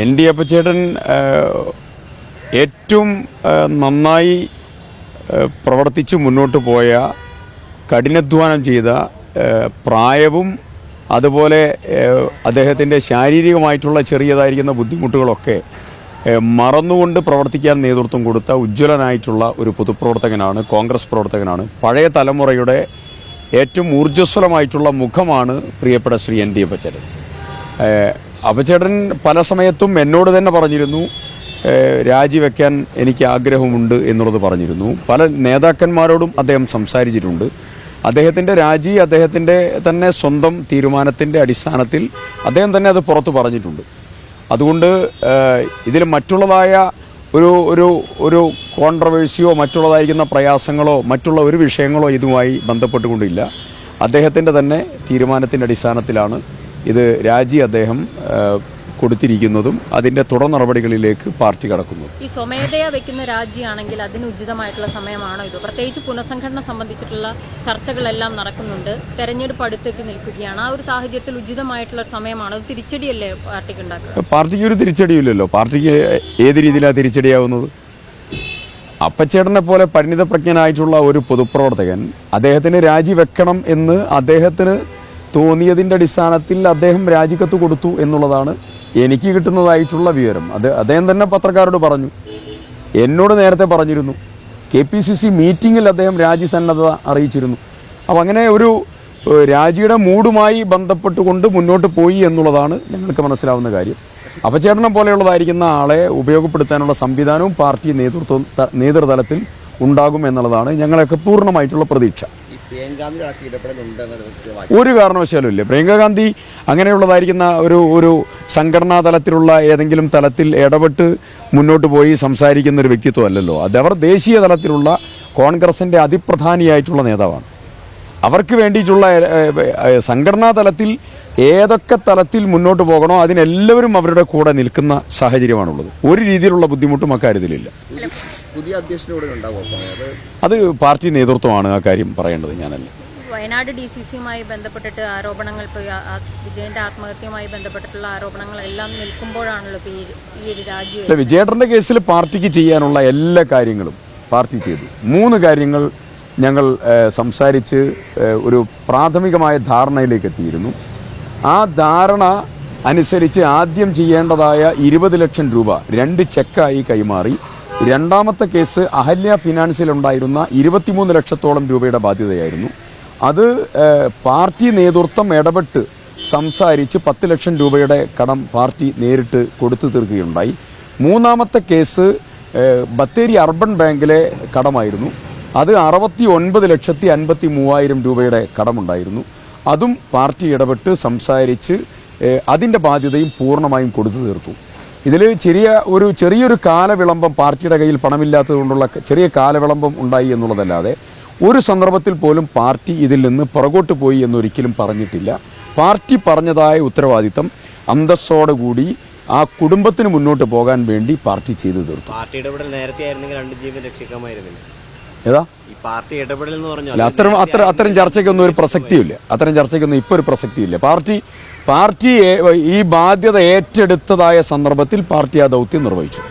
N D അപ്പച്ചേട്ടൻ ഏറ്റവും നന്നായി പ്രവർത്തിച്ച് മുന്നോട്ട് പോയ കഠിനാധ്വാനം ചെയ്ത പ്രായവും അതുപോലെ അദ്ദേഹത്തിന്റെ ശാരീരികമായിട്ടുള്ള ചെറിയതായിരിക്കുന്ന ബുദ്ധിമുട്ടുകളൊക്കെ മറന്നുകൊണ്ട് പ്രവർത്തിക്കാൻ നേതൃത്വം കൊടുത്ത ഉജ്ജ്വലനായിട്ടുള്ള ഒരു പൊതുപ്രവർത്തകനാണ് കോൺഗ്രസ് പ്രവർത്തകനാണ്. പഴയ തലമുറയുടെ ഏറ്റവും ഊർജസ്വലമായിട്ടുള്ള മുഖമാണ് പ്രിയപ്പെട്ട ശ്രീ എൻ ഡി അപ്പച്ചേട്ടൻ. ഏഹ് അപ്പച്ചേട്ടൻ പല സമയത്തും എന്നോട് തന്നെ പറഞ്ഞിരുന്നു രാജിവെക്കാൻ എനിക്ക് ആഗ്രഹമുണ്ട് എന്നുള്ളത് പറഞ്ഞിരുന്നു. പല നേതാക്കന്മാരോടും അദ്ദേഹം സംസാരിച്ചിട്ടുണ്ട്. അദ്ദേഹത്തിന്റെ രാജി അദ്ദേഹത്തിന്റെ തന്നെ സ്വന്തം തീരുമാനത്തിന്റെ അടിസ്ഥാനത്തിൽ അദ്ദേഹം തന്നെ അത് പുറത്തു പറഞ്ഞിട്ടുണ്ട്. അതുകൊണ്ട് ഇതിൽ മറ്റുള്ളതായ ഒരു ഒരു ഒരു കോൺട്രവേഴ്സിയോ മറ്റുള്ളതായിരിക്കുന്ന പ്രയാസങ്ങളോ മറ്റുള്ള ഒരു വിഷയങ്ങളോ ഇതുമായി ബന്ധപ്പെട്ടുകൊണ്ടില്ല. അദ്ദേഹത്തിന്റെ തന്നെ തീരുമാനത്തിന്റെ അടിസ്ഥാനത്തിലാണ് ഇത് രാജി അദ്ദേഹം കൊടുത്തിരിക്കുന്നതും അതിന്റെ തുടർ നടപടികളിലേക്ക് പാർട്ടി കടക്കുന്നു. ഈ സ്വമേധയാ വെക്കുന്ന രാജ്യമാണെങ്കിൽ അതിന് ഉചിതമായിട്ടുള്ള സമയമാണോ ഇത്? പ്രത്യേകിച്ച് പുനഃസംഘടന സംബന്ധിച്ചിട്ടുള്ള ചർച്ചകളെല്ലാം നടക്കുന്നുണ്ട്. തെരഞ്ഞെടുപ്പ് അടുത്തെത്തി നിൽക്കുകയാണ്. ആ ഒരു സാഹചര്യത്തിൽ ഉചിതമായിട്ടുള്ള സമയമാണോ? തിരിച്ചടിയല്ലേ പാർട്ടിക്ക് ഉണ്ടാക്കുക? പാർട്ടിക്ക് ഒരു തിരിച്ചടിയില്ലല്ലോ. പാർട്ടിക്ക് ഏത് രീതിയിലാണ് തിരിച്ചടിയാവുന്നത്? അപ്പച്ചേട്ടനെ പോലെ പരിണിതപ്രജ്ഞനായിട്ടുള്ള ഒരു പൊതുപ്രവർത്തകൻ അദ്ദേഹത്തിന് രാജി വെക്കണം എന്ന് അദ്ദേഹത്തിന് തോന്നിയതിന്റെ അടിസ്ഥാനത്തിൽ അദ്ദേഹം രാജിക്കത്ത് കൊടുത്തു എന്നുള്ളതാണ് എനിക്ക് കിട്ടുന്നതായിട്ടുള്ള വിവരം. അത് അദ്ദേഹം തന്നെ പത്രക്കാരോട് പറഞ്ഞു. എന്നോട് നേരത്തെ പറഞ്ഞിരുന്നു. കെ പി സി സി മീറ്റിങ്ങിൽ അദ്ദേഹം രാജി രാജിസന്നദ്ധത അറിയിച്ചിരുന്നു. അപ്പോൾ അങ്ങനെ ഒരു രാജിയുടെ മൂടുമായി ബന്ധപ്പെട്ടുകൊണ്ട് മുന്നോട്ട് പോയി എന്നുള്ളതാണ് ഞങ്ങൾക്ക് മനസ്സിലാവുന്ന കാര്യം. അപചേടനം പോലെയുള്ളതായിരിക്കുന്ന ആളെ ഉപയോഗപ്പെടുത്താനുള്ള സംവിധാനവും പാർട്ടി നേതൃത്വം നേതൃതലത്തിൽ ഉണ്ടാകും എന്നുള്ളതാണ് ഞങ്ങളൊക്കെ പൂർണമായിട്ടുള്ള പ്രതീക്ഷ. ഒരു കാരണവശാലും ഇല്ല പ്രിയങ്ക ഗാന്ധി അങ്ങനെയുള്ളതായിരിക്കുന്ന ഒരു ഒരു സംഘടനാ തലത്തിലുള്ള ഏതെങ്കിലും തലത്തിൽ ഇടപെട്ട് മുന്നോട്ട് പോയി സംസാരിക്കുന്ന ഒരു വ്യക്തിത്വം അല്ലല്ലോ. അത് അവർ ദേശീയ തലത്തിലുള്ള കോൺഗ്രസിന്റെ അതിപ്രധാനിയായിട്ടുള്ള നേതാവാണ്. അവർക്ക് വേണ്ടിയിട്ടുള്ള സംഘടനാ തലത്തിൽ ഏതൊക്കെ തലത്തിൽ മുന്നോട്ട് പോകണോ അതിനെല്ലാവരും അവരുടെ കൂടെ നിൽക്കുന്ന സാഹചര്യമാണുള്ളത്. ഒരു രീതിയിലുള്ള ബുദ്ധിമുട്ടും അക്കാര്യത്തിലില്ല. പുതിയ- അധ്യക്ഷനോട് ഉണ്ടാവും അത് പാർട്ടി നേതൃത്വമാണ് ആ കാര്യം പറയേണ്ടത് ഞാനല്ല. വയനാട് ഡി സി സിയുമായി ബന്ധപ്പെട്ടിട്ട് ആരോപണങ്ങൾ ഇപ്പോൾ വിജയന്റെ ആത്മഹത്യയുമായി ബന്ധപ്പെട്ടിട്ടുള്ള ആരോപണങ്ങൾ എല്ലാം നിൽക്കുമ്പോഴാണല്ലോ ഇപ്പോൾ ഈ ഒരു രാജ്യം അല്ല വിജയേട്ടന്റെ കേസിൽ പാർട്ടിക്ക് ചെയ്യാനുള്ള എല്ലാ കാര്യങ്ങളും പാർട്ടി ചെയ്തു. മൂന്ന് കാര്യങ്ങൾ ഞങ്ങൾ സംസാരിച്ച് ഒരു പ്രാഥമികമായ ധാരണയിലേക്ക് എത്തിയിരുന്നു. ആ ധാരണ അനുസരിച്ച് ആദ്യം ചെയ്യേണ്ടതായ ഇരുപത് ലക്ഷം രൂപ രണ്ട് ചെക്കായി കൈമാറി. രണ്ടാമത്തെ കേസ് അഹല്യ ഫിനാൻസിലുണ്ടായിരുന്ന ഇരുപത്തിമൂന്ന് ലക്ഷത്തോളം രൂപയുടെ ബാധ്യതയായിരുന്നു. അത് പാർട്ടി നേതൃത്വം ഇടപെട്ട് സംസാരിച്ച് പത്ത് ലക്ഷം രൂപയുടെ കടം പാർട്ടി നേരിട്ട് കൊടുത്തു തീർക്കുകയുണ്ടായി. മൂന്നാമത്തെ കേസ് ബത്തേരി അർബൻ ബാങ്കിലെ കടമായിരുന്നു. അത് അറുപത്തി ഒൻപത് ലക്ഷത്തി അൻപത്തി മൂവായിരം രൂപയുടെ കടമുണ്ടായിരുന്നു. അതും പാർട്ടി ഇടപെട്ട് സംസാരിച്ച് അതിന്റെ ബാധ്യതയും പൂർണമായും കൊടുത്തു തീർത്തു. ഇതിൽ ചെറിയ ഒരു ചെറിയൊരു കാലവിളംബം പാർട്ടിയുടെ കയ്യിൽ പണമില്ലാത്തത് കൊണ്ടുള്ള ചെറിയ കാലവിളംബം ഉണ്ടായി എന്നുള്ളതല്ലാതെ ഒരു സന്ദർഭത്തിൽ പോലും പാർട്ടി ഇതിൽ നിന്ന് പുറകോട്ട് പോയി എന്നൊരിക്കലും പറഞ്ഞിട്ടില്ല. പാർട്ടി പറഞ്ഞതായ ഉത്തരവാദിത്തം അന്തസ്സോടുകൂടി ആ കുടുംബത്തിന് മുന്നോട്ട് പോകാൻ വേണ്ടി പാർട്ടി ചെയ്തു തീർത്തു. പാർട്ടി ഇടപെടൽ നേരത്തെ ആയിരുന്നെങ്കിൽ രണ്ട് ജീവൻ രക്ഷിക്കാമായിരുന്നില്ല. ഏതാ? ഈ പാർട്ടി ഇടപെടൽ എന്ന് അത്തരം അത്ര അത്തരം ചർച്ചയ്ക്കൊന്നും ഒരു പ്രസക്തിയില്ല അത്തരം ചർച്ചയ്ക്കൊന്നും ഇപ്പോൾ ഒരു പ്രസക്തിയില്ല. പാർട്ടി പാർട്ടി ഈ ബാധ്യത ഏറ്റെടുത്തതായ സന്ദർഭത്തിൽ പാർട്ടി ആ ദൗത്യം നിർവഹിച്ചു.